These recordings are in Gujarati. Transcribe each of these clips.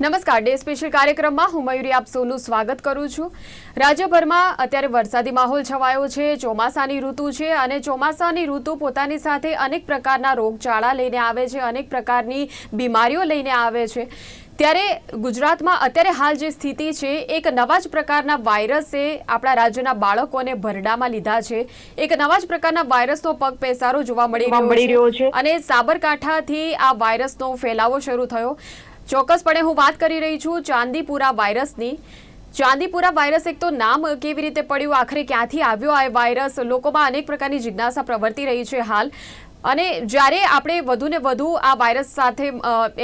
નમસ્કાર ડે સ્પેશિયલ કાર્યક્રમમાં હું મયુરી આપ સૌનું સ્વાગત કરું છું. રાજ્યભરમાં અત્યારે વરસાદી માહોલ છવાયો છે ચોમાસાની ઋતુ છે અને ચોમાસાની ઋતુ પોતાની સાથે અનેક પ્રકારના રોગચાળા લઈને આવે છે અનેક પ્રકારની બીમારીઓ લઈને આવે છે. ત્યારે ગુજરાતમાં અત્યારે હાલ જે સ્થિતિ છે એક નવા જ પ્રકારના વાયરસે આપણા રાજ્યના બાળકોને ભરડામાં લીધા છે. એક નવા જ પ્રકારના વાયરસનો પગ પેસારો જોવા મળી મળી રહ્યો છે. અને સાબરકાંઠાથી આ વાયરસનો ફેલાવો શરૂ થયો. ચોક્કસપણે હું વાત કરી રહી છું ચાંદીપુરા વાયરસની. ચાંદીપુરા વાયરસ એક તો નામ કેવી રીતે પડ્યું? આખરે ક્યાંથી આવ્યો આ વાયરસ? લોકોમાં અનેક પ્રકારની જિજ્ઞાસા પ્રવર્તી રહી છે હાલ. અને જ્યારે આપણે વધુ ને વધુ આ વાયરસ સાથે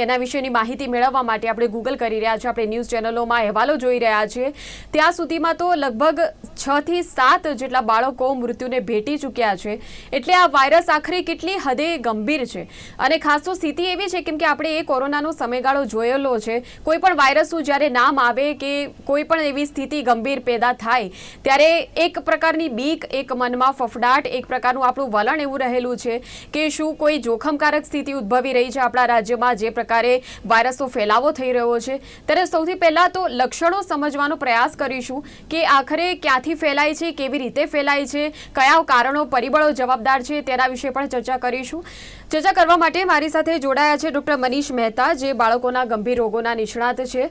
એના વિશેની માહિતી મેળવવા માટે આપણે ગૂગલ કરી રહ્યા છીએ આપણે ન્યૂઝ ચેનલોમાં અહેવાલો જોઈ રહ્યા છીએ ત્યાં સુધીમાં તો લગભગ છ થી સાત જેટલા બાળકો મૃત્યુને ભેટી ચૂક્યા છે. એટલે આ વાયરસ આખરે કેટલી હદે ગંભીર છે? અને ખાસ તો સ્થિતિ એવી છે, કેમ કે આપણે એ કોરોનાનો સમયગાળો જોયેલો છે, કોઈ પણ વાયરસનું જ્યારે નામ આવે કે કોઈ પણ એવી સ્થિતિ ગંભીર પેદા થાય, ત્યારે એક પ્રકારની બીક, એક મનમાં ફફડાટ, એક પ્રકારનું આપણું વલણ એવું રહેલું છે કે શું કોઈ જોખમકારક સ્થિતિ ઉદ્ભવી રહી છે આપણા રાજ્યમાં જે પ્રકારે વાયરસનો ફેલાવો થઈ રહ્યો છે? ત્યારે સૌથી પહેલાં તો લક્ષણો સમજવાનો પ્રયાસ કરીશું કે આખરે ક્યાંથી ફેલાય છે, કેવી રીતે ફેલાય છે, કયા કારણો, પરિબળો જવાબદાર છે તેના વિશે પણ ચર્ચા કરીશું. ચર્ચા કરવા માટે મારી સાથે જોડાયા છે ડૉક્ટર મનીષ મહેતા, જે બાળકોના ગંભીર રોગોના નિષ્ણાત છે.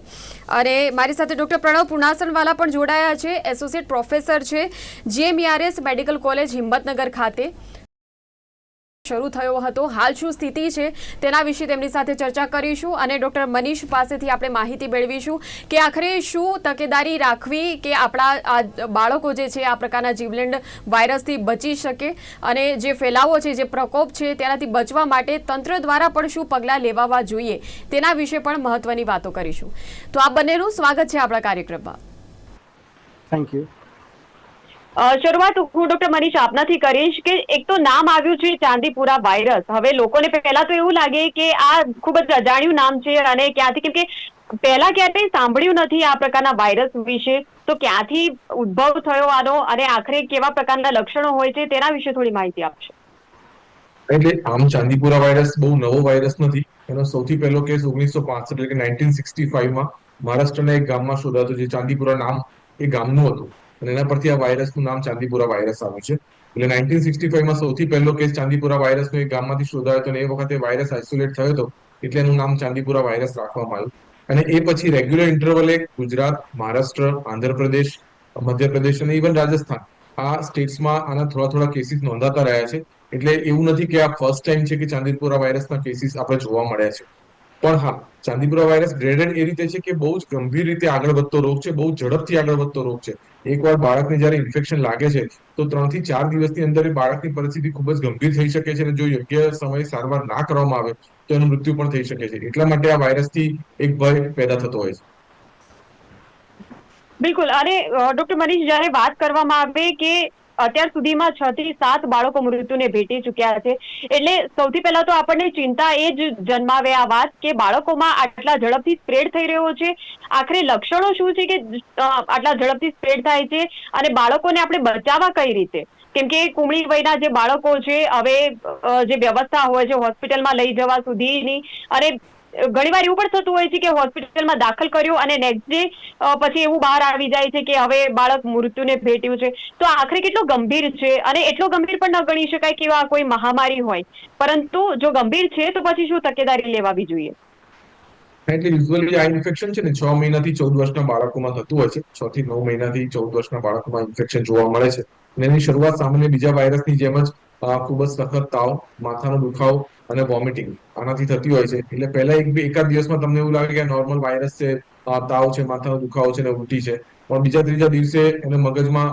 અને મારી સાથે ડૉક્ટર પ્રણવ પુનાસનવાલા પણ જોડાયા છે, એસોસિએટ પ્રોફેસર છે, જીએમઈઆરએસ મેડિકલ કોલેજ હિંમતનગર ખાતે. શરૂ થયો હતો. હાલ શું સ્થિતિ છે તેના વિશે તેમની સાથે ચર્ચા કરીશું અને ડૉક્ટર મનીષ પાસેથી આપણે માહિતી મેળવીશું કે આખરે શું તકેદારી રાખવી કે આપણા આ બાળકો જે છે આ પ્રકારના જીવલેણ વાયરસથી બચી શકે અને જે ફેલાવો છે, જે પ્રકોપ છે તેનાથી બચવા માટે તંત્ર દ્વારા પણ શું પગલાં લેવાવા જોઈએ તેના વિશે પણ મહત્વની વાતો કરીશું. તો આ બંનેનું સ્વાગત છે આપણા કાર્યક્રમમાં. થેન્ક યુ શરૂઆત હું ડોક્ટર મનીષ આપનાથી કરીશ કે એક તો નામ આવ્યું છે ચાંદીપુરા વાયરસ. હવે લોકોને પહેલા તો એવું લાગે કે આ ખૂબ જ અજાણ્યું નામ છે અને ક્યાંથી કેમ કે પહેલા ક્યારેય સાંભળ્યું નથી આ પ્રકારના વાયરસ વિશે. તો ક્યાંથી ઉદ્ભવ થયો આનો અને આખરે કેવા પ્રકારના લક્ષણો હોય છે તેના વિશે થોડી માહિતી આપશો. એટલે આમ ચાંદીપુરા વાયરસ બહુ નવો વાયરસ નથી. એનો સૌથી પહેલો કેસ ઓગણીસો પાસઠ એટલે કે નાઇન્ટીન સિક્સટી ફાઈવમાં મહારાષ્ટ્રના એક ગામમાં શોધાતો જે ચાંદીપુરા નામ એ ગામનું હતું. અને એના પરથી આ વાયરસનું નામ ચાંદીપુરા વાયરસ આવ્યું છે. એટલે નાઇન્ટીન સિક્સટી ફાઈવમાં સૌથી પહેલો કેસ ચાંદીપુરા વાયરસનો એક ગામમાંથી શોધાયો હતો અને એ વખતે વાયરસ આઇસોલેટ થયો હતો, એટલે એનું નામ ચાંદીપુરા વાયરસ રાખવામાં આવ્યું. અને એ પછી રેગ્યુલર ઇન્ટરવલે ગુજરાત, મહારાષ્ટ્ર, આંધ્રપ્રદેશ, મધ્યપ્રદેશ અને ઇવન રાજસ્થાન આ સ્ટેટ્સમાં આના થોડા થોડા કેસીસ નોંધાતા રહ્યા છે. એટલે એવું નથી કે આ ફર્સ્ટ ટાઈમ છે કે ચાંદીપુરા વાયરસના કેસીસ આપણે જોવા મળ્યા છે. પણ હા, ચાંદીપુરા વાયરસ ગ્રેડેડ એ રીતે છે કે બહુ જ ગંભીર રીતે આગળ વધતો રોગ છે, બહુ ઝડપથી આગળ વધતો રોગ છે. એકવાર બાળકને જ્યારે ઇન્ફેક્શન લાગે છે, તો ત્રણથી ચાર દિવસની અંદર એ બાળકની પરિસ્થિતિ ખૂબ જ ગંભીર થઈ શકે છે અને જો યોગ્ય સમયે સારવાર ના કરવામાં આવે, તો એનું મૃત્યુ પણ થઈ શકે છે. એટલા માટે આ વાયરસથી એક ભય પેદા થતો હોય છે. બિલકુલ. અને ડોક્ટર મનીષ, જ્યારે વાત કરવામાં આવે કે અત્યાર સુધીમાં છ થી સાત બાળકો મૃત્યુને ભેટી ચૂક્યા છે. એટલે સૌથી પહેલા તો આપણને ચિંતા એ જ જન્માવે આ વાત કે બાળકોમાં આટલા ઝડપથી સ્પ્રેડ થઈ રહ્યો છે. આખરે લક્ષણો શું છે કે આટલા ઝડપથી સ્પ્રેડ થાય છે અને બાળકોને આપણે બચાવવા કઈ રીતે? કેમ કે કુમળી વયના જે બાળકો છે, હવે જે વ્યવસ્થા હોય છે, હોસ્પિટલમાં લઈ જવા સુધીની અને ઘણીવાર એવું પણ થતું હોય છે કે હોસ્પિટલમાં દાખલ કર્યો અને નેક્સ્ટ ડે પછી એવું બહાર આવી જાય છે કે હવે બાળક મૃત્યુને ભેટ્યું છે. તો આખરે કેટલો ગંભીર છે અને એટલો ગંભીર પણ ન ગણી શકાય કે આ કોઈ મહામારી હોય. પરંતુ જો ગંભીર છે તો પછી શું તકેદારી લેવાવી જોઈએ? એટલે યુઝ્યુઅલી આ ઇન્ફેક્શન છે ને છ મહિનાથી ચૌદ વર્ષના બાળકોમાં થતું હોય છે. છ થી નવ મહિનાથી ચૌદ વર્ષના બાળકોમાં ઇન્ફેક્શન જોવા મળે છે. અને એની શરૂઆત સામાન્ય બીજા વાયરસની જેમ જ ખૂબ જ સખત તાવ, માથાનો દુખાવો અને વોમિટિંગ આનાથી થતી હોય છે. એટલે પહેલા એક બી એકાદ દિવસમાં તમને એવું લાગે કે નોર્મલ વાયરસ છે તાવ છે, માથાનો દુખાવો છે ને ઉલટી છે. પણ બીજા ત્રીજા દિવસે એને મગજમાં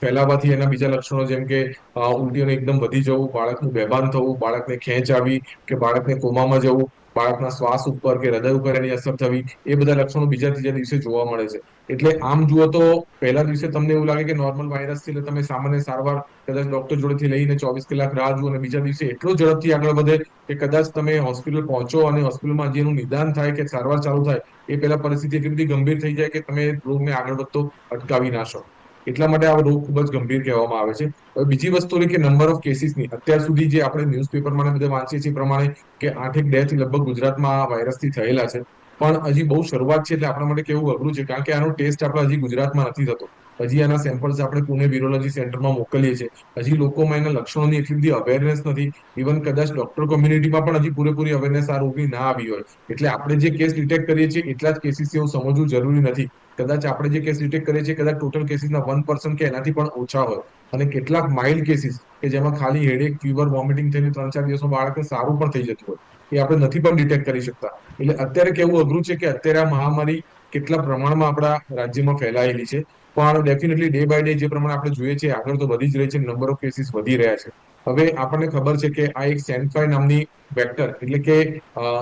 ફેલાવાથી એના બીજા લક્ષણો જેમ કે ઉલટીઓને એકદમ વધી જવું, બાળકનું બેભાન થવું, બાળકને ખેંચ આવી કે બાળકને કોમામાં જવું બાળકના શ્વાસ ઉપર કે હૃદય ઉપર એની અસર થવી, એ બધા લક્ષણો બીજા ત્રીજા દિવસે જોવા મળે છે. એટલે આમ જુઓ તો પહેલા દિવસે તમને એવું લાગે કે નોર્મલ વાયરસ છે એટલે તમે સામાન્ય સારવાર કદાચ ડોક્ટર જોડેથી લઈને ચોવીસ કલાક રાહ જુઓ અને બીજા દિવસે એટલો ઝડપથી આગળ વધે કે કદાચ તમે હોસ્પિટલ પહોંચો અને હોસ્પિટલમાં જેનું નિદાન થાય કે સારવાર ચાલુ થાય, એ પહેલા પરિસ્થિતિ એટલી બધી ગંભીર થઈ જાય કે તમે રોગને આગળ વધતો અટકાવી ના શકો. એટલા માટે આ રોગ ખૂબ જ ગંભીર કહેવામાં આવે છે. બીજી વસ્તુ કે નંબર ઓફ કેસીસની અત્યાર સુધી જે આપણે ન્યૂઝપેપરમાં બધા વાંચીએ છીએ પ્રમાણે કે આઠેક ડેથ લગભગ ગુજરાતમાં આ વાયરસથી થયેલા છે. પણ હજી બહુ શરૂઆત છે એટલે આપણા માટે કેવું અઘરું છે. કારણ કે આનો ટેસ્ટ આપણે હજી ગુજરાતમાં નથી થતો. હજી આના સેમ્પલ્સ આપણે પુણે વિરોલોજી સેન્ટરમાં મોકલીએ છીએ. હજી લોકોમાં એના લક્ષણોની એટલી બધી અવેરનેસ નથી. ઇવન કદાચ ડોક્ટર કોમ્યુનિટીમાં પણ હજી પૂરેપૂરી અવેરનેસ આ રોગની ના આવી હોય. એટલે આપણે જે કેસ ડિટેક્ટ કરીએ છીએ, એટલા જ કેસીસ એવું સમજવું જરૂરી નથી. કદાચ આપણે જે કેસ ડિટેક્ટ કરીએ છીએ, કદાચ ટોટલ કેસીસના વન પર્સન્ટ કે એનાથી પણ ઓછા હોય. અને કેટલાક માઇલ્ડ કેસીસ કે જેમાં ખાલી હેડેક ફીવર વોમિટિંગ થઈને ત્રણ ચાર દિવસમાં બાળકને સારું પણ થઈ જતું હોય. એ આપણે નથી પણ ડિટેક્ટ કરી શકતા. એટલે અત્યારે કેવું અઘરું છે કે અત્યારે આ મહામારી કેટલા પ્રમાણમાં આપણા રાજ્યમાં ફેલાયેલી છે. પણ ડેફિનેટલી ડે બાય ડે જે પ્રમાણે આપણે જોઈએ છીએ, આગળ તો વધી જ રહી છે નંબર ઓફ કેસીસ વધી રહ્યા છે. હવે આપણને ખબર છે કે આ એક સેન્ફ્લાય નામની વેક્ટર એટલે કે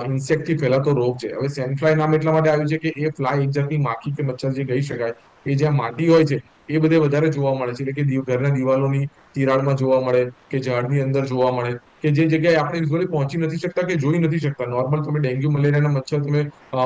ઇન્સેક્ટથી ફેલાતો રોગ છે. હવે સેન્ફ્લાય નામ એટલા માટે આવ્યું છે કે એ ફ્લાય એક જાતની માખી કે મચ્છર જે કહી શકાય એ જ્યાં માટી હોય છે, એ બધે વધારે જોવા મળે છે. એટલે કે ઘરના દિવાલોની તિરાડમાં જોવા મળે, કે ઝાડની અંદર જોવા મળે, કે જે જગ્યાએ આપણે યુઝ્યુઅલી પહોંચી નથી શકતા કે જોઈ નથી શકતા. નોર્મલ તમે ડેન્ગ્યુ મલેરિયાના મચ્છર તમે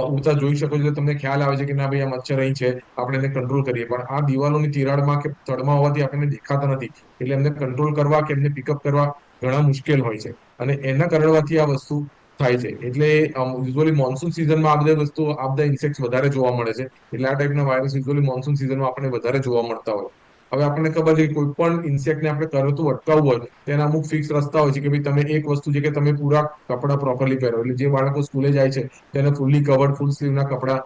ઉડતા જોઈ શકો છો તમને ખ્યાલ આવે છે કે ના ભાઈ, આ મચ્છર અહીં છે, આપણે એને કંટ્રોલ કરીએ. પણ આ દિવાલોની તિરાડમાં કે તળમાં હોવાથી આપણને દેખાતા નથી. એટલે એમને કંટ્રોલ કરવા કે એમને પિકઅપ કરવા ઘણા મુશ્કેલ હોય છે. અને એના કારણવાથી આ વસ્તુ થાય છે. એટલે યુઝ્યુઅલી મોન્સૂન સિઝનમાં આ બધી વસ્તુ આ બધા ઇન્સેક્ટ વધારે જોવા મળે છે. એટલે આ ટાઈપના વાયરસ યુઝ્યુઅલી મોન્સૂન સિઝનમાં આપણને વધારે જોવા મળતા હોય. હવે આપણને ખબર છે કે કોઈ પણ ઇન્સેક્ટને આપણે કરતું અટકાવવું હોય, તેના અમુક ફિક્સ રસ્તા હોય છે કે ભાઈ તમે એક વસ્તુ છે કે તમે પૂરા કપડા પ્રોપરલી પહેરો. એટલે જે બાળકો સ્કૂલે જાય છે, તેને ફૂલ્લી કવર્ડ ફૂલ સ્લીવના કપડા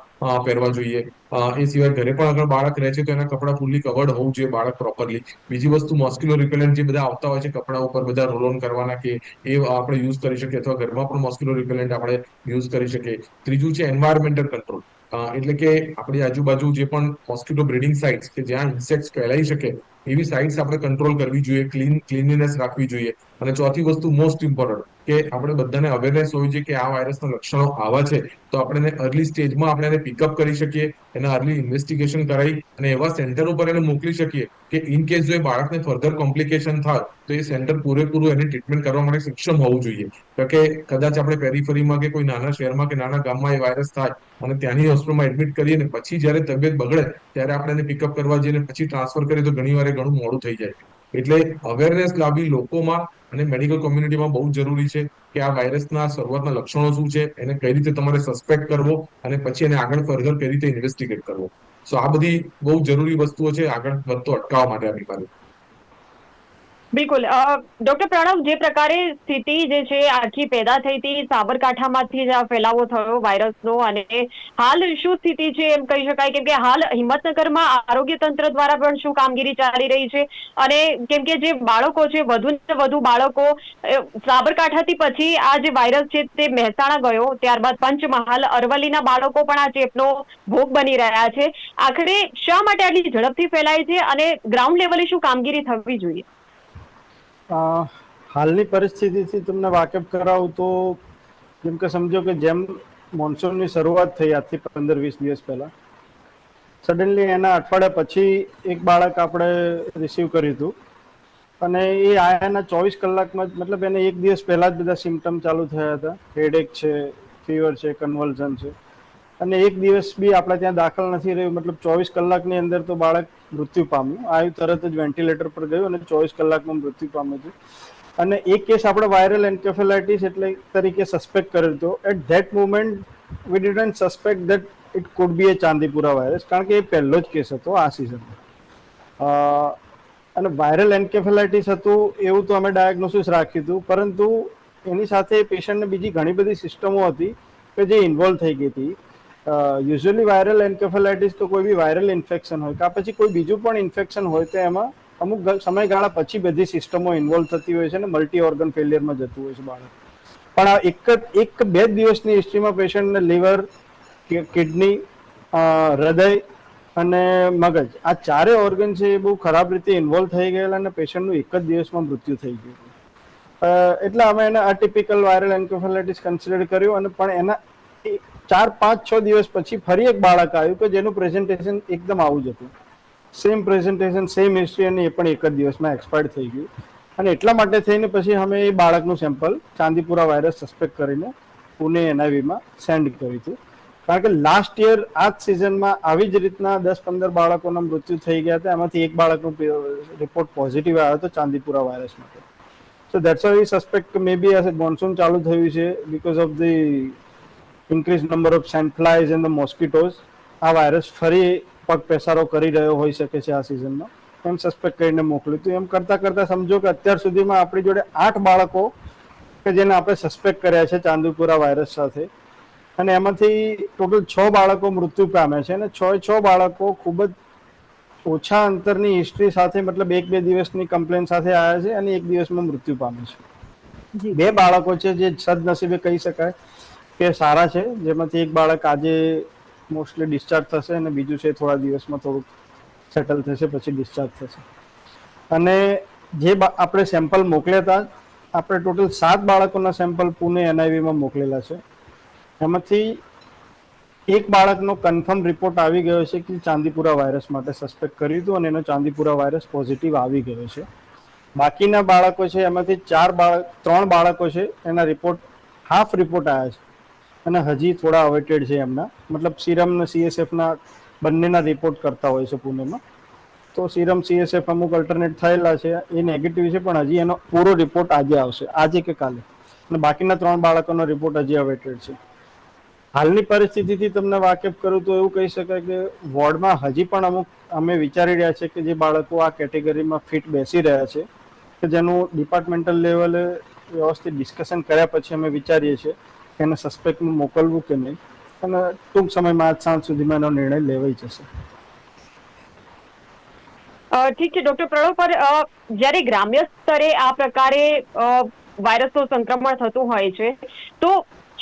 પહેરવા જોઈએ. એ સિવાય ઘરે પણ અગર બાળક રહે છે તો એના કપડા ફૂલ્લી કવર્ડ હોવું જોઈએ બાળક પ્રોપરલી બીજી વસ્તુ મોસ્કિલો રિપેલન્ટ જે બધા આવતા હોય છે કપડા ઉપર, બધા રોલ ઓન કરવાના કે એ આપણે યુઝ કરી શકીએ અથવા ઘરમાં પણ મોસ્કિલો રિપેલન્ટ આપણે યુઝ કરી શકીએ. ત્રીજું છે એન્વાયરમેન્ટલ કંટ્રોલ એટલે કે આપણી આજુબાજુ જે પણ મોસ્કિટો બ્રીડિંગ સાઇટ્સ કે જ્યાં ઇન્સેક્ટ ફેલાઈ શકે, એવી સાઇટ્સ આપણે કંટ્રોલ કરવી જોઈએ ક્લીન ક્લીનલીનેસ રાખવી જોઈએ. અને ચોથી વસ્તુ મોસ્ટ ઇમ્પોર્ટન્ટ કે આપણે બધાને અવેરનેસ હોવી જોઈએ કે આ વાયરસના લક્ષણો આવા છે, તો આપણે અર્લી સ્ટેજમાં આપણે એને પિકઅપ કરી શકીએ, એના અર્લી ઇન્વેસ્ટિગેશન કરાવી અને એવા સેન્ટર ઉપર એને મોકલી શકીએ કે ઇન કેસ જો એ બાળકને ફર્ધર કોમ્પ્લિકેશન થાય, તો એ સેન્ટર પૂરેપૂરું એને ટ્રીટમેન્ટ કરવા માટે સક્ષમ હોવું જોઈએ. કારણ કે કદાચ આપણે પેરીફરીમાં કે કોઈ નાના શહેરમાં કે નાના ગામમાં એ વાયરસ થાય, અને ત્યાંની હોસ્પિટલમાં એડમિટ કરીએ ને પછી જ્યારે તબિયત બગડે, ત્યારે આપણે એને પિકઅપ કરવા જઈએ પછી ટ્રાન્સફર કરીએ તો ઘણી વાર ઘણું મોડું થઈ જાય. એટલે અવેરનેસ લાવી લોકોમાં અને મેડિકલ કોમ્યુનિટીમાં બહુ જરૂરી છે કે આ વાયરસના શરૂઆતના લક્ષણો શું છે, એને કઈ રીતે તમારે સસ્પેક્ટ કરવો અને પછી એને આગળ ફર્ધર કઈ રીતે ઇન્વેસ્ટિગેટ કરવો. સો આ બધી બહુ જરૂરી વસ્તુઓ છે, આગળ વધતો અટકાવવા માટે આ બીમારી. બિલકુલ. ડોક્ટર પ્રણવ, જે પ્રકારે સ્થિતિ જે છે, આખી પેદા થઈ હતી, સાબરકાંઠામાંથી જ આ ફેલાવો થયો વાયરસનો અને હાલ શું સ્થિતિ છે એમ કહી શકાય. કેમ કે હાલ હિંમતનગરમાં આરોગ્ય તંત્ર દ્વારા પણ શું કામગીરી ચાલી રહી છે અને કેમ કે જે બાળકો છે, વધુ ને વધુ બાળકો સાબરકાંઠાથી પછી આ જે વાયરસ છે તે મહેસાણા ગયો. ત્યારબાદ પંચમહાલ, અરવલ્લીના બાળકો પણ આ ચેપનો ભોગ બની રહ્યા છે. આખરે શા માટે આટલી ઝડપથી ફેલાય છે અને ગ્રાઉન્ડ લેવલે શું કામગીરી થવી જોઈએ? હાલની પરિસ્થિતિથી તમને વાકેફ કરાવું તો જેમ કે સમજો કે જેમ મોન્સૂનની શરૂઆત થઈ આજથી પંદર વીસ દિવસ પહેલા સડનલી એના અઠવાડિયા પછી એક બાળક આપણે રિસીવ કર્યું હતું. અને એ આયાના ચોવીસ કલાકમાં મતલબ એને એક દિવસ પહેલા જ બધા સિમ્ટમ ચાલુ થયા હતા. હેડેક છે ફીવર છે કન્વલ્ઝન છે. અને એક દિવસ બી આપણે ત્યાં દાખલ નથી રહ્યું. મતલબ ચોવીસ કલાકની અંદર તો બાળક મૃત્યુ પામ્યું. આવ્યું તરત જ વેન્ટિલેટર પર ગયું અને ચોવીસ કલાકમાં મૃત્યુ પામ્યું હતું. અને એક કેસ આપણે વાયરલ એન્કેફેલાઇટીસ એટલે તરીકે સસ્પેક્ટ કર્યો હતો. At that moment we didn't suspect that it could be a Chandipura virus કારણ કે એ પહેલો જ કેસ હતો આ સિઝનમાં અને વાયરલ એન્કેફેલાઇટીસ હતું એવું તો અમે ડાયગ્નોસિસ રાખ્યું હતું. પરંતુ એની સાથે પેશન્ટને બીજી ઘણી બધી સિસ્ટમો હતી કે જે ઇન્વોલ્વ થઈ ગઈ હતી. યુઝ્યુઅલી વાયરલ એન્કેફેલાઇટિસ તો કોઈ બી વાયરલ ઇન્ફેક્શન હોય કાં પછી કોઈ બીજું પણ ઇન્ફેક્શન હોય તો એમાં અમુક સમયગાળા પછી બધી સિસ્ટમો ઇન્વોલ્વ થતી હોય છે અને મલ્ટી ઓર્ગન ફેલિયરમાં જતું હોય છે બાળક. પણ આ એક જ, એક બે દિવસની હિસ્ટ્રીમાં પેશન્ટને લીવર કિડની હૃદય અને મગજ આ ચારે ઓર્ગન છે એ બહુ ખરાબ રીતે ઇન્વોલ્વ થઈ ગયેલા અને પેશન્ટનું એક જ દિવસમાં મૃત્યુ થઈ ગયું. એટલે અમે એને અટિપિકલ વાયરલ એન્કેફેલાઇટિસ કન્સિડર કર્યું અને પણ એના ચાર, પાંચ, છ દિવસ પછી ફરી એક બાળક આવ્યું કે જેનું પ્રેઝન્ટેશન એકદમ આવું જ હતું. સેમ પ્રેઝન્ટેશન સેમ હિસ્ટ્રી અને એ પણ એક જ દિવસમાં એક્સપાયર્ડ થઈ ગયું. અને એટલા માટે થઈને પછી અમે એ બાળકનું સેમ્પલ ચાંદીપુરા વાયરસ સસ્પેક્ટ કરીને પુણે એનઆઈવીમાં સેન્ડ કર્યું હતું. કારણ કે લાસ્ટ યર આ જ સિઝનમાં આવી જ રીતના દસ પંદર બાળકોના મૃત્યુ થઈ ગયા હતા. એમાંથી એક બાળકનો રિપોર્ટ પોઝિટિવ આવ્યો હતો ચાંદીપુરા વાયરસ માટે. So that's why suspect may be monsoon ચાલુ થયું છે because of the increase number of sandflies and the mosquitoes આ વાયરસ ફરી પગ પેસારો કરી રહ્યો હોઈ શકે છે આ સિઝનમાં એમ સસ્પેક્ટ કરીને મોકલ્યું હતું. એમ કરતાં કરતાં સમજો કે અત્યાર સુધીમાં આપણી જોડે આઠ બાળકો કે જેને આપણે સસ્પેક્ટ કર્યા છે ચાંદુપુરા વાયરસ સાથે. અને એમાંથી ટોટલ છ બાળકો મૃત્યુ પામ્યા છે અને છ છ બાળકો ખૂબ જ ઓછા અંતરની હિસ્ટ્રી સાથે મતલબ એક બે દિવસની કમ્પ્લેન સાથે આવ્યા છે અને એક દિવસમાં મૃત્યુ પામે છે. બે બાળકો છે જે સદનસીબે કહી શકાય. કે સારા છે, જેમાંથી એક બાળક આજે મોસ્ટલી ડિસ્ચાર્જ થશે અને બીજું છે થોડા દિવસમાં થોડુંક સેટલ થશે, પછી ડિસ્ચાર્જ થશે. અને જે આપણે સેમ્પલ મોકલ્યા હતા, આપણે ટોટલ સાત બાળકોના સેમ્પલ પુણે એનઆઈવીમાં મોકલેલા છે. એમાંથી એક બાળકનો કન્ફર્મ રિપોર્ટ આવી ગયો છે કે ચાંદીપુરા વાયરસ માટે સસ્પેક્ટ કર્યું હતું અને એનો ચાંદીપુરા વાયરસ પોઝિટિવ આવી ગયો છે. બાકીના બાળકો છે, એમાંથી ચાર બાળક ત્રણ બાળકો છે, એના રિપોર્ટ હાફ રિપોર્ટ આવ્યા છે. અને હજી થોડા અવેટેડ છે એમના. મતલબ સિરમ ને સીએસએફના બંનેના રિપોર્ટ કરતા હોય છે પુણેમાં. તો સિરમ સીએસએફ અમુક અલ્ટરનેટ થયેલા છે, એ નેગેટિવ છે, પણ હજી એનો પૂરો રિપોર્ટ આજે આવશે. આજે કે કાલે. અને બાકીના ત્રણ બાળકોનો રિપોર્ટ હજી અવેટેડ છે. હાલની પરિસ્થિતિથી તમને વાકેફ કરું તો એવું કહી શકાય કે વોર્ડમાં હજી પણ અમુક અમે વિચારી રહ્યા છે કે જે બાળકો આ કેટેગરીમાં ફિટ બેસી રહ્યા છે, કે જેનું ડિપાર્ટમેન્ટલ લેવલે વ્યવસ્થિત ડિસ્કશન કર્યા પછી અમે વિચારીએ છીએ. એને સસ્પેક્ટનું મોકલવું કે નહીં? અને ટૂંક સમયમાં આજ સાંજ સુધીમાં એનો નિર્ણય લેવાઈ જશે. ઠીક છે, ડોક્ટર પ્રણવ પર જ્યારે ગ્રામ્ય સ્તરે આ પ્રકારે વાયરસનું સંક્રમણ થતું હોય છે, તો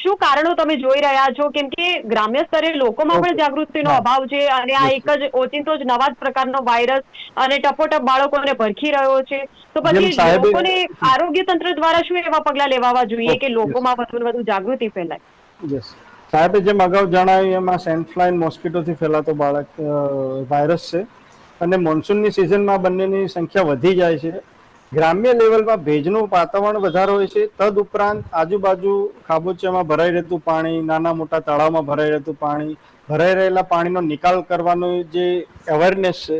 શું કારણો તમે જોઈ રહ્યા છો? કેમ કે ગ્રામ્ય સ્તરે લોકોમાં પણ જાગૃતિનો અભાવ છે અને આ એક જ ઓચિંતો જ નવા જ પ્રકારનો વાયરસ અને ટપોટપ બાળકોને ભરખી રહ્યો છે. તો પછી લોકોને આરોગ્ય તંત્ર દ્વારા શું એવા પગલા લેવા જોઈએ કે લોકોમાં વધુ વધુ જાગૃતિ ફેલાય? સાહેબે જેમ અગાઉ જણાવ્યું એમાં આ સેન્ડફ્લાઇન મોસ્કિટોથી ફેલાતો બાળક વાયરસ છે. અને મોન્સૂનની સિઝનમાં બંનેની સંખ્યા વધી જાય છે. ગ્રામ્ય લેવલમાં ભેજનું વાતાવરણ વધારે હોય છે. તદ ઉપરાંત આજુબાજુ ખાબોચિયામાં ભરાઈ રહેતું પાણી, નાના મોટા તળાવમાં ભરાઈ રહેતું પાણી, ભરાઈ રહેલા પાણીનો નિકાલ કરવાનું જે અવેરનેસ છે,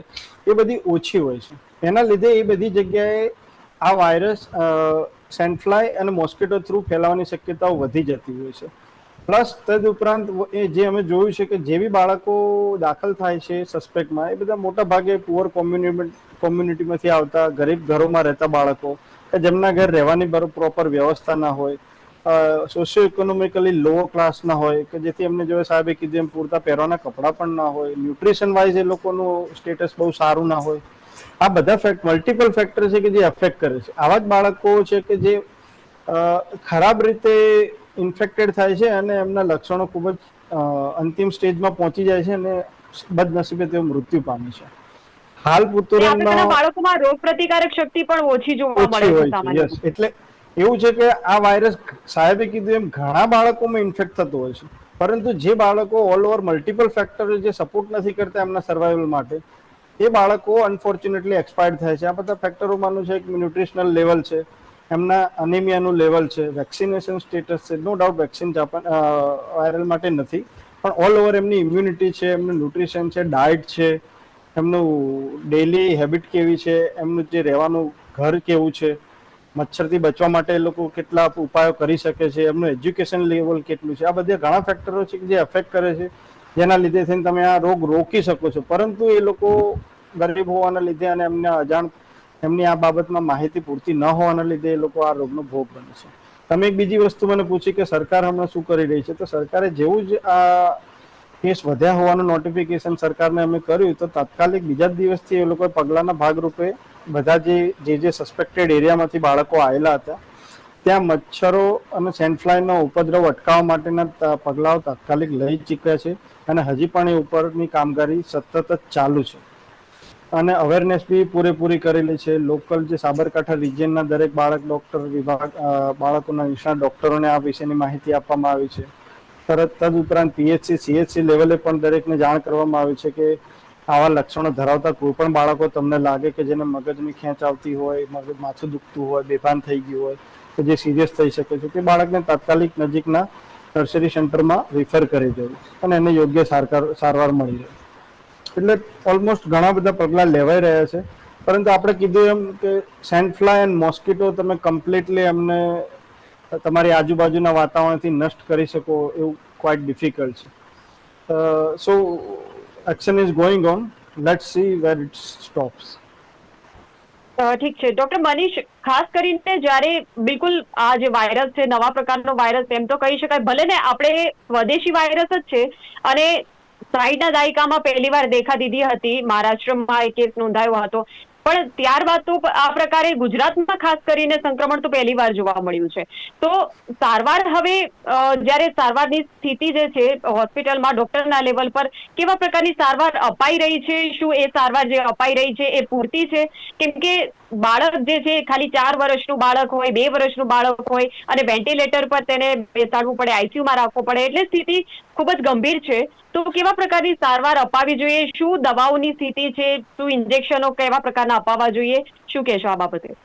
એ બધી ઓછી હોય છે. એના લીધે એ બધી જગ્યાએ આ વાયરસ સેન્ડફ્લાય અને મોસ્કિટો થ્રુ ફેલાવાની શક્યતાઓ વધી જતી હોય છે. પ્લસ તદ ઉપરાંત એ જે અમે જોયું છે કે જે બી બાળકો દાખલ થાય છે સસ્પેક્ટમાં એ બધા મોટા ભાગે પુઅર કોમ્યુનિટી કોમ્યુનિટીમાંથી આવતા ગરીબ ઘરોમાં રહેતા બાળકો કે જેમના ઘર રહેવાની પ્રોપર વ્યવસ્થા ના હોય સોશિયો ઇકોનોમિકલી લો ક્લાસના હોય, કે જેથી એમને જો સાહેબે કીધું એમ પૂરતા પહેરવાના કપડાં પણ ના હોય ન્યુટ્રિશન વાઇઝ એ લોકોનું સ્ટેટસ બહુ સારું ના હોય. આ બધા ફેક્ટ મલ્ટિપલ ફેક્ટર છે કે જે અફેક્ટ કરે છે. આવા જ બાળકો છે કે જે ખરાબ રીતે ઇન્ફેક્ટેડ થાય છે અને એમના લક્ષણો ખૂબ જ અંતિમ સ્ટેજમાં પહોંચી જાય છે અને બદનસીબે તેઓ મૃત્યુ પામે છે. હાલ પુતુરનમાં બાળકોમાં રોગ પ્રતિકારક શક્તિ પણ ઓછી જોવા મળે છે એટલે એવું છે કે આ વાયરસ સાહેબે કીધું એમ ઘણા બાળકોમાં ઇન્ફેક્ટ થતો હોય છે. પરંતુ જે બાળકો ઓલ ઓવર મલ્ટિપલ ફેક્ટર જે સપોર્ટ નથી કરતા એમના સર્વાઈવલ માટે એ બાળકો અનફોર્ચ્યુનેટલી એક્સપાયર્ડ થાય છે. આ બધા ફેક્ટરોમાંનું છે એક ન્યુટ્રિશનલ લેવલ છે એમના અનેમિયાનું લેવલ છે વેક્સિનેશન સ્ટેટસ છે નો ડાઉટ વેક્સિન વાયરલ માટે નથી. પણ ઓલ ઓવર એમની ઇમ્યુનિટી છે એમનું ન્યુટ્રિશન છે ડાયટ છે એમનું ડેલી હેબિટ કેવી છે, એમનું જે રહેવાનું ઘર કેવું છે, મચ્છરથી બચવા માટે એ લોકો કેટલા ઉપાયો કરી શકે છે, એમનું એજ્યુકેશન લેવલ કેટલું છે, આ બધા ઘણા ફેક્ટરો છે કે જે અફેક્ટ કરે છે, જેના લીધે થઈને તમે આ રોગ રોકી શકો છો. પરંતુ એ લોકો ગરીબ હોવાના લીધે અને એમને અજાણ, એમની આ બાબતમાં માહિતી પૂરતી ન હોવાના લીધે એ લોકો આ રોગનો ભોગ બને છે. તમે એક બીજી વસ્તુ મને પૂછી કે સરકાર હમણાં શું કરી રહી છે? તો સરકારે જેવું જ આ કેસ વધ્યા હોવાનું નોટિફિકેશન સરકારને અમે કર્યું. તો તાત્કાલિક બીજા જ દિવસથી એ લોકોએ પગલાંના ભાગરૂપે બધા જે જે જે સસ્પેક્ટેડ એરિયામાંથી બાળકો આવેલા હતા, ત્યાં મચ્છરો અને સેન્ડફ્લાયનો ઉપદ્રવ અટકાવવા માટેના પગલાઓ તાત્કાલિક લઈ ચૂક્યા છે અને હજી પણ એ ઉપરની કામગીરી સતત જ ચાલુ છે. અને અવેરનેસ બી પૂરેપૂરી કરેલી છે. લોકલ જે સાબરકાંઠા રિજિયનના દરેક બાળક ડોક્ટર વિભાગ બાળકોના નિષ્ણાત ડોક્ટરોને આ વિશેની માહિતી આપવામાં આવી છે. તરત તદ ઉપરાંત પીએચસી સીએચસી લેવલે પણ દરેકને જાણ કરવામાં આવી છે કે આવા લક્ષણો ધરાવતા કોઈ પણ બાળકો તમને લાગે કે જેને મગજની ખેંચ આવતી હોય, મગજ માથું દુખતું હોય, બેભાન થઈ ગયું હોય, કે જે સિરિયસ થઈ શકે છે, તે બાળકને તાત્કાલિક નજીકના નર્સરી સેન્ટરમાં રિફર કરી દેવું અને એને યોગ્ય સારવાર સારવાર મળી રહે. એટલે ઓલમોસ્ટ ઘણા બધા પગલાં લેવાઈ રહ્યા છે. પરંતુ આપણે કીધું એમ કે સેન્ડ ફ્લાય એન્ડ મોસ્કિટો તમે કમ્પ્લીટલી એમને તમારી આજુબાજુના વાતાવરણથી નષ્ટ કરી શકો એવું ક્વાઇટ ડિફિકલ્ટ છે. So action is going on let see where it stops ઠીક છે. ડોક્ટર મનીષ, ખાસ કરીને જ્યારે બિલકુલ આ જે વાયરસ છે, નવા પ્રકારનો વાયરસ એમ તો કહી શકાય, ભલે ને આપણે સ્વદેશી વાયરસ જ છે, અને સાઈડના દાયકામાં પહેલી વાર દેખા દીધી હતી મહારાષ્ટ્રમાં એક કેસ નોંધાયો હતો. પણ ત્યારબાદ તો આ પ્રકારે ગુજરાતમાં ખાસ કરીને સંક્રમણ તો પહેલી વાર જોવા મળ્યું છે. તો સારવાર હવે જ્યારે સારવારની સ્થિતિ જે છે, હોસ્પિટલમાં ડોક્ટરના લેવલ પર કેવા પ્રકારની સારવાર અપાઈ રહી છે, શું એ સારવાર જે અપાઈ રહી છે એ પૂરતી છે? કેમ કે બાળક જે છે, ખાલી ચાર વર્ષનું બાળક હોય, બે વર્ષનું બાળક હોય, અને વેન્ટિલેટર પર તેને બેસાડવું પડે આઈસીયુમાં રાખવું પડે, એટલે સ્થિતિ ખૂબ જ ગંભીર છે. તો કેવા પ્રકારની સારવાર અપાવી જોઈએ? શું દવાઓની સ્થિતિ છે? શું ઇન્જેક્શનો કેવા પ્રકારના અપાવવા જોઈએ? શું કહેશો આ બાબતે?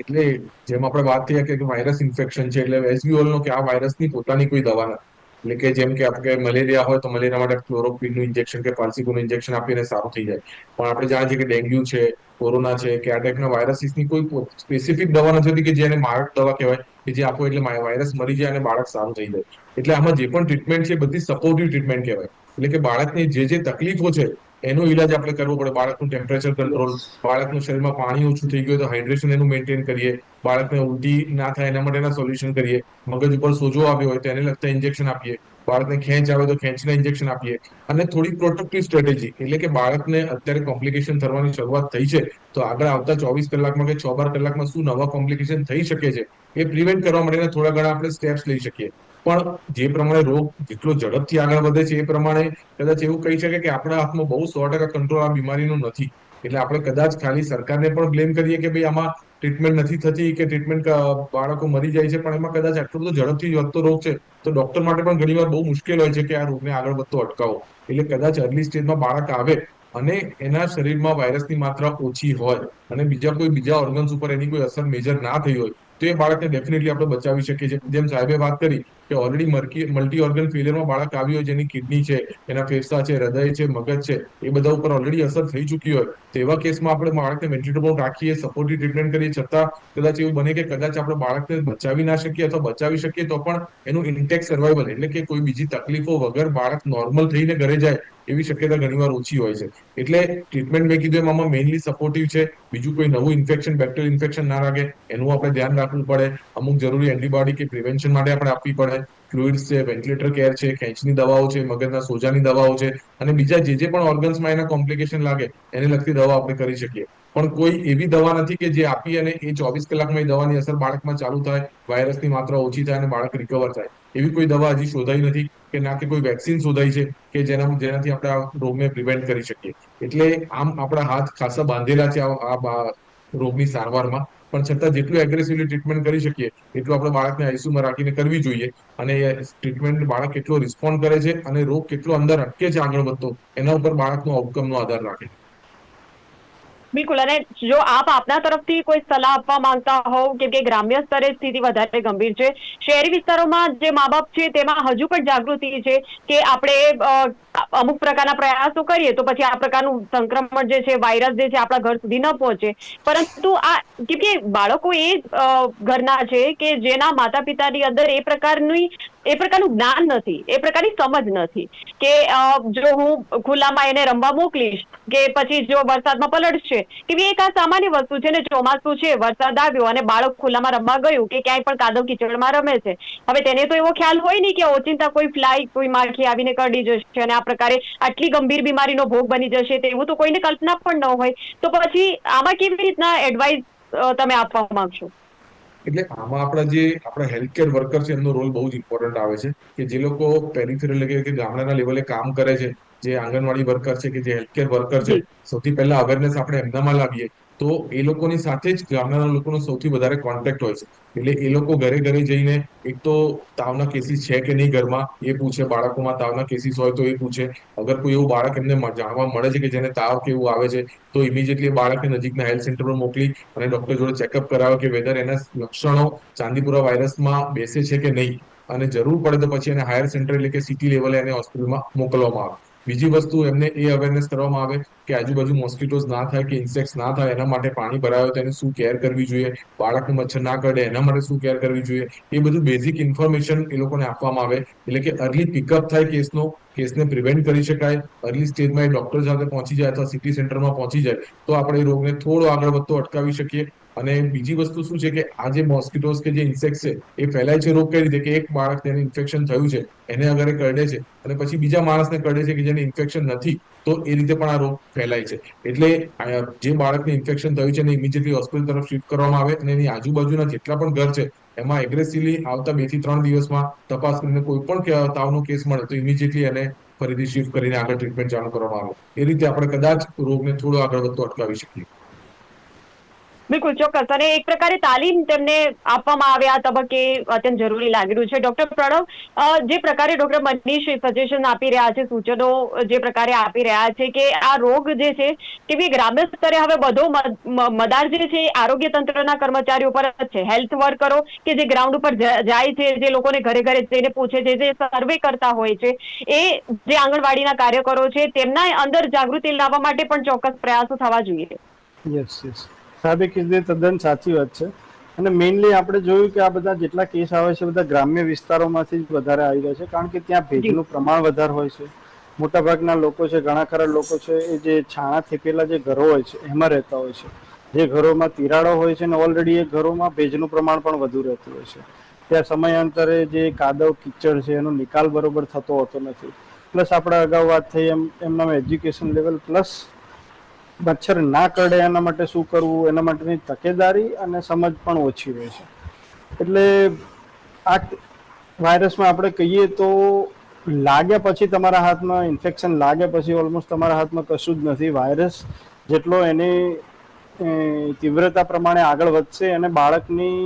એટલે જેમ આપણે વાત કરીએ કે વાયરસ ઇન્ફેક્શન છે, એટલે એઝ નો કે આ વાયરસની પોતાની કોઈ દવા નથી. એટલે કે જેમ કે આપણે મલેરિયા હોય તો મલેરિયા માટે ક્લોરોક્વિનનું ઇન્જેક્શન કે પાલ્સિકોનું ઇન્જેક્શન આપીને સારું થઈ જાય. પણ આપણે જાણીએ છીએ કે ડેન્ગ્યુ છે, કોરોના છે, કે આ ટાઈપના વાયરસીસની કોઈ સ્પેસિફિક દવા નથી હોતી કે જેને મારક દવા કહેવાય કે જે આપો એટલે વાયરસ મરી જાય અને બાળક સારું થઈ જાય. એટલે આમાં જે પણ ટ્રીટમેન્ટ છે બધી સપોર્ટિવ ટ્રીટમેન્ટ કહેવાય. એટલે કે બાળકની જે જે તકલીફો છે એનો ઈલાજ આપણે કરવો પડે. બાળકનું ટેમ્પરેચર કંટ્રોલ બાળકનું શરીરમાં પાણી ઓછું થઈ ગયું તો હાઇડ્રેશન એનું મેન્ટેન કરીએ. બાળકને ઉલટી ના થાય એના માટેના સોલ્યુશન કરીએ. મગજ ઉપર સોજો આવ્યો હોય તો એને લગતા ઇન્જેક્શન આપીએ. બાળકને ખેંચ આવે તો ખેંચના ઇન્જેક્શન આપીએ. અને થોડી પ્રોટેક્ટિવ સ્ટ્રેટેજી એટલે કે બાળકને અત્યારે કોમ્પ્લિકેશન થવાની શરૂઆત થઈ છે, તો આગળ આવતા ચોવીસ કલાકમાં કે છ બાર કલાકમાં શું નવા કોમ્પ્લિકેશન થઈ શકે છે, એ પ્રિવેન્ટ કરવા માટેના થોડા ઘણા આપણે સ્ટેપ્સ લઈ શકીએ. પણ જે પ્રમાણે રોગ જેટલો ઝડપથી આગળ વધે છે એ પ્રમાણે કદાચ એવું કહી શકે કે આપણા હાથમાં બહુ સો ટકા કંટ્રોલ આ બીમારીનું નથી. એટલે આપણે કદાચ ખાલી સરકારને પણ બ્લેમ કરીએ કે ભાઈ આમાં ટ્રીટમેન્ટ નથી થતી કે ટ્રીટમેન્ટ બાળકો મરી જાય છે, પણ એમાં કદાચ આટલો બધો ઝડપથી વધતો રોગ છે, તો ડોક્ટર માટે પણ ઘણીવાર બહુ મુશ્કેલ હોય છે કે આ રોગને આગળ વધતો અટકાવો. એટલે કદાચ અર્લી સ્ટેજમાં બાળક આવે અને એના શરીરમાં વાયરસની માત્રા ઓછી હોય અને બીજા કોઈ બીજા ઓર્ગન્સ ઉપર એની કોઈ અસર મેજર ના થઈ હોય, તો એ બાળકને ડેફિનેટલી આપણે બચાવી શકીએ છીએ. જેમ સાહેબે વાત કરી કે ઓલરેડી મલ્ટી મલ્ટી ઓર્ગન ફેલિયરમાં બાળક આવ્યું હોય જેની કિડની છે, એના ફેફસા છે, હૃદય છે, મગજ છે, એ બધા ઉપર ઓલરેડી અસર થઈ ચૂકી હોય તેવા કેસમાં આપણે બાળકને વેન્ટિલેટર પર રાખીએ સપોર્ટિવ ટ્રીટમેન્ટ કરીએ, છતાં કદાચ એવું બને કે કદાચ આપણે બાળકને બચાવી ના શકીએ અથવા બચાવી શકીએ તો પણ એનું ઇન્ટેક સર્વાઈવલ એટલે કે કોઈ બીજી તકલીફો વગર બાળક નોર્મલ થઈને ઘરે જાય, એવી શક્યતા ઘણીવાર ઓછી હોય છે. એટલે ટ્રીટમેન્ટ મેં કીધું એમાં મેઇનલી સપોર્ટિવ છે, બીજું કોઈ નવું ઇન્ફેક્શન બેક્ટેરિયલ ઇન્ફેક્શન ના લાગે, એનું આપણે ધ્યાન રાખવું પડે, અમુક જરૂરી એન્ટીબાયોટિક કે પ્રિવેન્શન માટે આપણે આપવી પડે ફ્લુઇડ્સ છે, વેન્ટિલેટર કેર છે, ખેંચની દવાઓ છે, મગજના સોજાની દવાઓ છે અને બીજા જે જે પણ ઓર્ગન્સમાં એના કોમ્પ્લિકેશન લાગે, એને લગતી દવા આપણે કરી શકીએ. પણ કોઈ એવી દવા નથી કે જે આપી અને એ ચોવીસ કલાકમાં એ દવાની અસર બાળકમાં ચાલુ થાય, વાયરસની માત્રા ઓછી થાય અને બાળક રિકવર થાય. એવી કોઈ દવા હજી શોધાઈ નથી કે ના કે કોઈ વેક્સિન શોધાઈ છે કે જેના જેનાથી આપણે આ રોગને પ્રિવેન્ટ કરી શકીએ. એટલે આમ આપણા હાથ ખાસા બાંધેલા છે આ રોગની સારવારમાં. પણ છતાં જેટલું એગ્રેસિવલી ટ્રીટમેન્ટ કરી શકીએ, એટલું આપણે બાળકને આઈસીયુમાં રાખીને કરવી જોઈએ. અને ટ્રીટમેન્ટ બાળક કેટલો રિસ્પોન્ડ કરે છે અને રોગ કેટલો અંદર અટકે છે આગળ વધતો, એના ઉપર બાળકનો આઉટકમનો આધાર રાખે. બિલકુલ, અને જો આપ આપના તરફથી કોઈ સલાહ આપવા માંગતા હોવ કેમ કે ગ્રામ્ય સ્તરે સ્થિતિ વધારે ગંભીર છે, શહેરી વિસ્તારોમાં જે મા બાપ છે તેમાં હજુ પણ જાગૃતિ છે કે આપણે અમુક પ્રકારના પ્રયાસો કરીએ તો પછી આ પ્રકારનું સંક્રમણ જે છે, વાયરસ જે છે આપણા ઘર સુધી ન પહોંચે. પરંતુ આ કેમ કે બાળકો એ ઘરના છે કે જેના માતા પિતાની અંદર એ પ્રકારની એ પ્રકારનું જ્ઞાન નથી, એ પ્રકારની સમજ નથી કે જો હું ખુલ્લામાં એને રમવા મોકલીશ કે પછી જો વરસાદમાં પલટશે કેવી એક આ સામાન્ય વસ્તુ છે ને ચોમાસું છે, વરસાદ આવ્યો અને બાળક ખુલ્લામાં રમવા ગયું કે ક્યાંય પણ કાદવ કિચડમાં રમે છે. હવે તેને તો એવો ખ્યાલ હોય નહીં કે ઓચિંતા કોઈ ફ્લાય, કોઈ માખી આવીને કરડી જશે અને આ પ્રકારે આટલી ગંભીર બીમારીનો ભોગ બની જશે તેવું તો કોઈને કલ્પના પણ ન હોય. તો પછી આમાં કેવી રીતના એડવાઇસ તમે આપવા માંગશો? એટલે આમાં આપણા જે આપણા હેલ્થકેર વર્કર છે એમનો રોલ બહુ જ ઇમ્પોર્ટન્ટ આવે છે કે જે લોકો પેરિફેરલ એટલે કે ગામડાના લેવલે કામ કરે છે જે આંગણવાડી વર્કર છે કે જે હેલ્થકેર વર્કર છે સૌથી પહેલા અવેરનેસ આપણે એમનામાં લાવીએ તો એ લોકોની સાથે જ ગામડાના લોકોનો સૌથી વધારે કોન્ટેક્ટ હોય છે. એટલે એ લોકો ઘરે ઘરે જઈને એક તો તાવના કેસીસ છે કે નહીં ઘરમાં, એ પૂછે બાળકોમાં તાવના કેસીસ હોય તો એ પૂછે. અગર કોઈ એવું બાળક એમને જાણવા મળે છે કે જેને તાવ કે એવું આવે છે, તો ઇમિડિયેટલી બાળકને નજીકના હેલ્થ સેન્ટર પર મોકલી અને ડોક્ટર જોડે ચેકઅપ કરાવે કે વેધર એના લક્ષણો ચાંદીપુરા વાયરસમાં બેસે છે કે નહીં. અને જરૂર પડે તો પછી એને હાયર સેન્ટર એટલે કે સિટી લેવલે એને હોસ્પિટલમાં મોકલવામાં આવે. બીજી વસ્તુ એમને એ અવેરનેસ કરવામાં આવે કે આજુબાજુ મોસ્કિટોઝ ના થાય, કે ઇન્સેક્ટ્સ ના થાય, એના માટે પાણી ભરાયો તો એને શું કેર કરવી જોઈએ? બાળકને મચ્છર ના કરડે એના માટે શું કેર કરવી જોઈએ? એ બધું બેઝિક ઇન્ફોર્મેશન એ લોકોને આપવામાં આવે. એટલે કે અર્લી પિકઅપ થાય કેસનો, કેસને પ્રિવેન્ટ કરી શકાય. અર્લી સ્ટેજમાં એ ડોક્ટર સાથે પહોંચી જાય અથવા સિટી સેન્ટરમાં પહોંચી જાય. તો આપણે એ રોગને થોડો આગળ વધતો અટકાવી શકીએ. અને બીજી વસ્તુ શું છે કે આ જે મોસ્કિટોઝ કે જે ઇન્સેક્ટ છે, એ ફેલાય છે, રોગ કઈ રીતે? કે એક બાળક તેને ઇન્ફેક્શન થયું છે, એને અગર કરડે છે અને પછી બીજા માણસને કરડે છે કે જેને ઇન્ફેક્શન નથી, તો એ રીતે પણ આ રોગ ફેલાય છે. એટલે જે બાળકને ઇન્ફેક્શન થયું છે એને ઇમિડિયેટલી હોસ્પિટલ તરફ શિફ્ટ કરવામાં આવે અને એની આજુબાજુના જેટલા પણ ઘર છે, એમાં એગ્રેસિવલી આવતા બેથી ત્રણ દિવસમાં તપાસ કરીને કોઈ પણ તાવનો કેસ મળે તો ઇમિડિયેટલી એને ફરીથી શિફ્ટ કરીને આગળ ટ્રીટમેન્ટ ચાલુ કરવામાં આવે. એ રીતે આપણે કદાચ રોગને થોડો આગળ વધતો અટકાવી શકીએ. બિલકુલ, ચોક્કસ. અને એક પ્રકારે તાલીમ તેમને આપવામાં આવે આ તબક્કે અત્યંત જરૂરી લાગી રહ્યું છે. ડોક્ટર પ્રણવ જે પ્રકારે ડોક્ટર મનીષ સજેશન આપી રહ્યા છે, સૂચનો જે પ્રકારે આપી રહ્યા છે કે આ રોગ જે છે કે ભાઈ ગ્રામ્ય સ્તરે હવે બધો મદાર જે છે આરોગ્ય તંત્રના કર્મચારીઓ પર જ છે. હેલ્થ વર્કરો કે જે ગ્રાઉન્ડ ઉપર જાય છે, જે લોકોને ઘરે ઘરે જઈને પૂછે છે, જે સર્વે કરતા હોય છે, એ જે આંગણવાડીના કાર્યકરો છે, તેમના અંદર જાગૃતિ લાવવા માટે પણ ચોક્કસ પ્રયાસો થવા જોઈએ. યસ યસ સાહેબે કીધું તદ્દન સાચી વાત છે. અને મેઇનલી આપણે જોયું કે આ બધા જેટલા કેસ આવે છે બધા ગ્રામ્ય વિસ્તારોમાંથી જ વધારે આવી રહ્યા છે કારણ કે ત્યાં ભેજનું પ્રમાણ વધારે હોય છે. મોટાભાગના લોકો છે ઘણા ખરા લોકો છે એ જે છાણા થેપેલા જે ઘરો હોય છે એમાં રહેતા હોય છે. જે ઘરોમાં તિરાડો હોય છે ને ઓલરેડી એ ઘરોમાં ભેજનું પ્રમાણ પણ વધુ રહેતું હોય છે. ત્યાં સમયાંતરે જે કાદવ કીચડ છે એનો નિકાલ બરોબર થતો હોતો નથી. પ્લસ આપણે અગાઉ વાત થઈ એમ એમના એજ્યુકેશન લેવલ પ્લસ મચ્છર ના કરડે એના માટે શું કરવું, એના માટેની તકેદારી અને સમજ પણ ઓછી રહે છે. એટલે આ વાયરસમાં આપણે કહીએ તો લાગ્યા પછી તમારા હાથમાં, ઇન્ફેક્શન લાગ્યા પછી ઓલમોસ્ટ તમારા હાથમાં કશું જ નથી. વાયરસ જેટલો એની તીવ્રતા પ્રમાણે આગળ વધશે અને બાળકની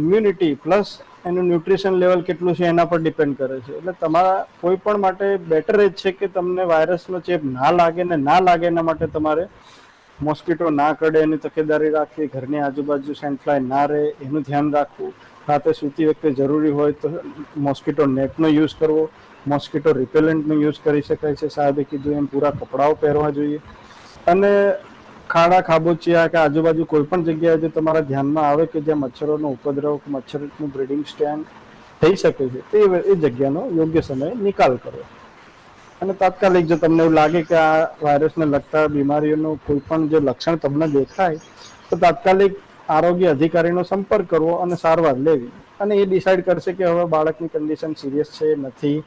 ઇમ્યુનિટી પ્લસ એનું ન્યુટ્રિશન લેવલ કેટલું છે એના પર ડિપેન્ડ કરે છે. એટલે તમારા કોઈ પણ માટે બેટર એ છે કે તમને વાયરસનો ચેપ ના લાગે ને ના લાગે એના માટે તમારે મોસ્કિટો ના કરડે, એની તકેદારી રાખવી, ઘરની આજુબાજુ સેન્ડફ્લાય ના રહે, એનું ધ્યાન રાખવું. રાતે સૂતી વખતે જરૂરી હોય તો મોસ્કિટો નેટનો યુઝ કરવો, મોસ્કિટો રિપેલન્ટનો યુઝ કરી શકાય છે. સાહેબે કીધું એમ, પૂરા કપડાઓ પહેરવા જોઈએ. અને ખાડા, ખાબોચિયા કે આજુબાજુ કોઈ પણ જગ્યાએ જો તમારા ધ્યાનમાં આવે કે જ્યાં મચ્છરોનો ઉપદ્રવ મચ્છરનું બ્રીડિંગ સ્ટેન્ડ થઈ શકે છે, તે એ એ જગ્યાનો યોગ્ય સમયે નિકાલ કરો. અને તાત્કાલિક જો તમને એવું લાગે કે આ વાયરસને લગતા બીમારીઓનું કોઈ પણ જો લક્ષણ તમને દેખાય, તો તાત્કાલિક આરોગ્ય અધિકારીનો સંપર્ક કરવો અને સારવાર લેવી. અને એ ડિસાઇડ કરશે કે હવે બાળકની કન્ડિશન સિરિયસ છે, નથી.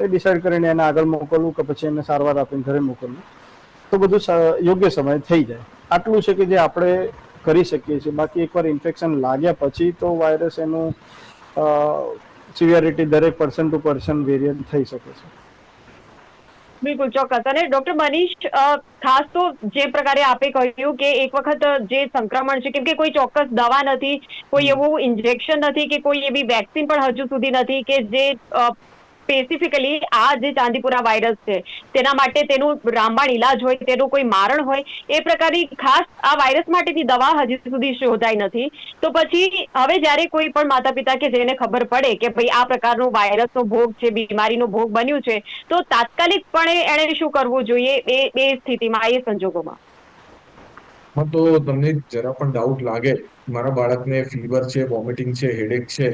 એ ડિસાઇડ કરીને એને આગળ મોકલવું કે પછી એને સારવાર આપીને ઘરે મોકલવું. તો બધું યોગ્ય સમય થઈ જાય. આટલું છે કે જે આપણે કરી શકીએ છીએ. બાકી એકવાર ઇન્ફેક્શન લાગ્યા પછી તો વાયરસ એનું સિવિયરિટી દરેક પર્સન ટુ પર્સન વેરિયન્ટ થઈ શકે છે. બિલકુલ ચોક્કસ. અને ડોક્ટર મનીષ ખાસ તો જે પ્રકારે આપે કહ્યું કે એક વખત જે સંક્રમણ છે કેમ કે કોઈ ચોક્કસ દવા નથી કોઈ એવું ઇન્જેક્શન નથી કે કોઈ એવી વેક્સિન પણ હજુ સુધી નથી કે જે સ્પેસિફિકલી આ જે ચાંદીપુરા વાયરસ છે, તેના માટે તેનું રામબાણ ઇલાજ હોય, તેનું કોઈ મારણ હોય, એ પ્રકારની ખાસ આ વાયરસ માટેની દવા હજી સુધી શોધાઈ નથી. તો પછી હવે જ્યારે કોઈ પણ માતા પિતા કે જેને ખબર પડે કે ભાઈ આ પ્રકારનો વાયરસનો ભોગ છે, બીમારીનો ભોગ બન્યું છે, તો તાત્કાલિકપણે એણે શું કરવું જોઈએ એ એ સ્થિતિમાં, એ સંજોગોમાં. તો તમને જરા પણ ડાઉટ લાગે મારા બાળકને ફીવર છે વોમિટિંગ છે હેડેક છે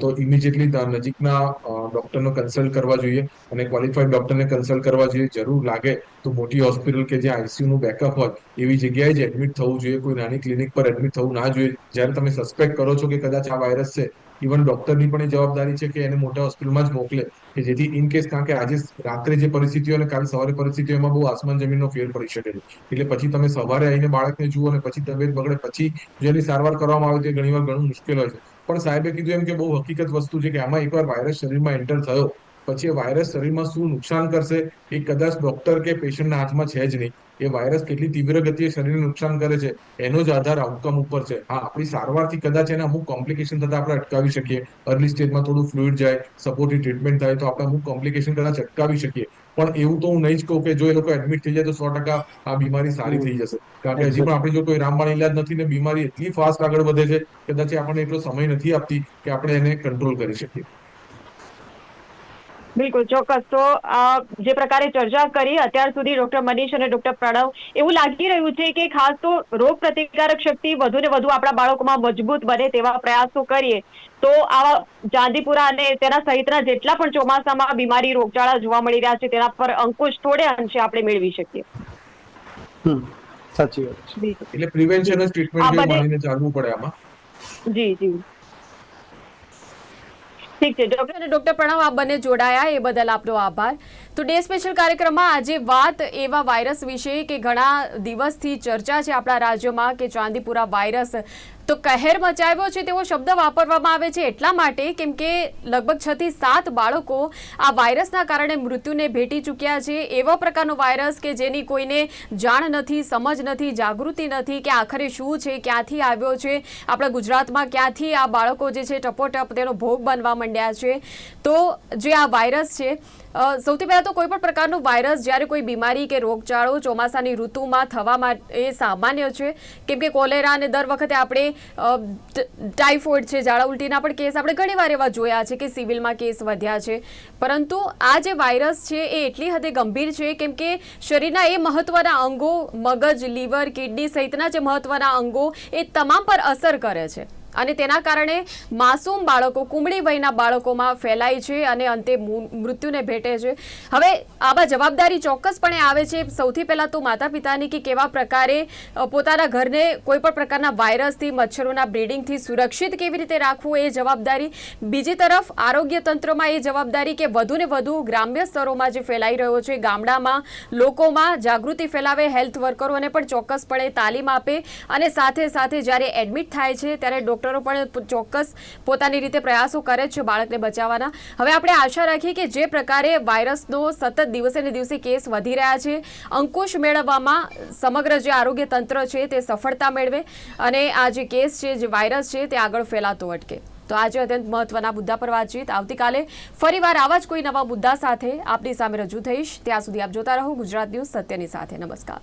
તો ઇમિડિયેટલી નજીકના ડોક્ટરનો કન્સલ્ટ કરવા જોઈએ અને ક્વોલિફાઈડ ડોક્ટરને કન્સલ્ટ કરવા જોઈએ. જરૂર લાગે તો મોટી હોસ્પિટલ કે જે આઈસીયુનું બેકઅપ હોય, એવી જગ્યાએ જ એડમિટ થવું જોઈએ. કોઈ નાની ક્લિનિક પર એડમિટ થવું ના જોઈએ. જ્યારે તમે સસ્પેક્ટ કરો છો કે કદાચ આ વાયરસ છે ઇવન ડોક્ટરની પણ જવાબદારી છે કે એને મોટા હોસ્પિટલમાં જ મોકલે. કે જેથી ઇન કેસ કારણ કે આજે રાત્રે જે પરિસ્થિતિઓ અને કાલ સવારે પરિસ્થિતિઓ એમાં બહુ આસમાન જમીનનો ફેર પડી શકે છે. એટલે પછી તમે સવારે આવીને બાળકને જુઓ અને પછી તબિયત બગડે, પછી જેની સારવાર કરવામાં આવે તો ઘણીવાર ઘણું મુશ્કેલ હોય છે. પણ સાહેબે કીધું એમ કે બહુ હકીકત વસ્તુ છે કે આમાં એકવાર વાયરસ શરીરમાં એન્ટર થયો, પછી વાયરસ શરીરમાં શું નુકસાન કરશે એ કદાચ ડોક્ટર કે પેશન્ટના હાથમાં છે જ નહીં. એ વાયરસ કેટલી તીવ્ર ગતિએ શરીરને નુકસાન કરે છે, એનો જ આધાર આઉટકમ ઉપર છે. હા, આપણી સારવારથી કદાચ એને અમુક કોમ્પ્લિકેશન થતા આપણે અટકાવી શકીએ. અર્લી સ્ટેજમાં થોડું ફ્લુઇડ જાય સપોર્ટિવ ટ્રીટમેન્ટ થાય, તો આપણે અમુક કોમ્પ્લિકેશન કદાચ અટકાવી શકીએ. પણ એવું તો હું નહીં જ કહું કે જો એ લોકો એડમિટ થઈ જાય તો સો ટકા આ બીમારી સારી થઈ જશે. કારણ કે હજી પણ આપણે જો કોઈ રામબાણ ઇલાજ નથી ને બીમારી એટલી ફાસ્ટ આગળ વધે છે કદાચ આપણને એટલો સમય નથી આપતી કે આપણે એને કંટ્રોલ કરી શકીએ. બિલકુલ ચોક્કસ. તો જે પ્રકારે ચર્ચા કરી અત્યાર સુધી ડોક્ટર મનીષ અને ડોક્ટર પ્રણવ એવું લાગી રહ્યું છે કે ખાસ તો રોગ પ્રતિકારક શક્તિ વધુ ને વધુ આપણા બાળકોમાં મજબૂત બને તેવા પ્રયાસો કરીએ. તો આવા ચાંદીપુરા અને તેના સહિતના જેટલા પણ ચોમાસામાં બીમારી રોગચાળા જોવા મળી રહ્યા છે તેના પર અંકુશ થોડે અંશે આપણે મેળવી શકીએ. હમ સાચી વાત એટલે પ્રિવેન્શન જ ટ્રીટમેન્ટ ચાલવું પડે આમાં. જી જી. ઠીક છે, ડોક્ટર અને ડોક્ટર પ્રણવ, આપ બંને જોડાયા, એ બદલ આપનો આભાર. તો ડે સ્પેશિયલ કાર્યક્રમમાં આજે વાત એવા વાયરસ વિશે કે ઘણા દિવસથી ચર્ચા છે આપણા રાજ્યમાં કે ચાંદીપુરા વાયરસ તો કહેર મચાવ્યો છે તેવો શબ્દ વાપરવામાં આવે છે એટલા માટે કેમ કે લગભગ છ થી સાત બાળકો આ વાયરસના કારણે મૃત્યુને ભેટી ચૂક્યા છે. એવા પ્રકારનો વાયરસ કે જેની કોઈને જાણ નથી, સમજ નથી, જાગૃતિ નથી કે આખરે શું છે, ક્યાંથી આવ્યો છે, આપણા ગુજરાતમાં ક્યાંથી આ બાળકો જે છે ટપોટપ તેનો ભોગ બનવા માંડ્યા છે. તો જે આ વાયરસ છે સૌથી પહેલાં તો કોઈ પણ પ્રકારનો વાયરસ, જ્યારે કોઈ બીમારી કે રોગચાળો ચોમાસાની ઋતુમાં થવા માટે એ સામાન્ય છે. કેમ કે કોલેરા અને દર વખતે આપણે ટાઇફોઇડ છે, ઝાડા ઉલટીના પણ કેસ આપણે ઘણીવાર એવા જોયા છે કે સિવિલમાં કેસ વધ્યા છે. પરંતુ આ જે વાયરસ છે એ એટલી હદે ગંભીર છે કેમ કે શરીરના એ મહત્વના અંગો, મગજ, લીવર, કિડની સહિતના જે મહત્વના અંગો એ તમામ પર અસર કરે છે. અને તેના કારણે માસૂમ બાળકો કુમળી વયના બાળકોમાં ફેલાય છે અને અંતે મૃત્યુને ભેટે છે. હવે આવા જવાબદારી ચોક્કસપણે આવે છે. સૌથી પહેલાં તો માતા પિતાની કે કેવા પ્રકારે પોતાના ઘરને કોઈપણ પ્રકારના વાયરસથી, મચ્છરોના બ્રીડિંગથી સુરક્ષિત કેવી રીતે રાખવું એ જવાબદારી? બીજી તરફ, આરોગ્ય તંત્રમાં એ જવાબદારી કે વધુને વધુ ગ્રામ્ય સ્તરોમાં જે ફેલાઈ રહ્યો છે, ગામડામાં લોકોમાં જાગૃતિ ફેલાવે, હેલ્થ વર્કરોને પણ ચોક્કસપણે તાલીમ આપે અને સાથે સાથે જ્યારે એડમિટ થાય છે, ત્યારે ડૉક્ટરો પણ ચોક્કસ પોતાની રીતે પ્રયાસો કરે છે બાળકને બચાવવાના. હવે આપણે આશા રાખીએ કે જે પ્રકારે વાયરસનો સતત દિવસે ને દિવસે કેસ વધી રહ્યા છે, અંકુશ મેળવવામાં સમગ્ર જે આરોગ્ય તંત્ર છે તે સફળતા મેળવે અને આ જે કેસ છે, જે વાયરસ છે તે આગળ ફેલાતો અટકે. તો આજે અત્યંત મહત્વના મુદ્દા પર વાતચીત. આવતીકાલે ફરીવાર આવા જ કોઈ નવા મુદ્દા સાથે આપની સામે રજૂ થઈશ. ત્યાં સુધી આપ જોતા રહો ગુજરાત ન્યૂઝ સત્યની સાથે. નમસ્કાર.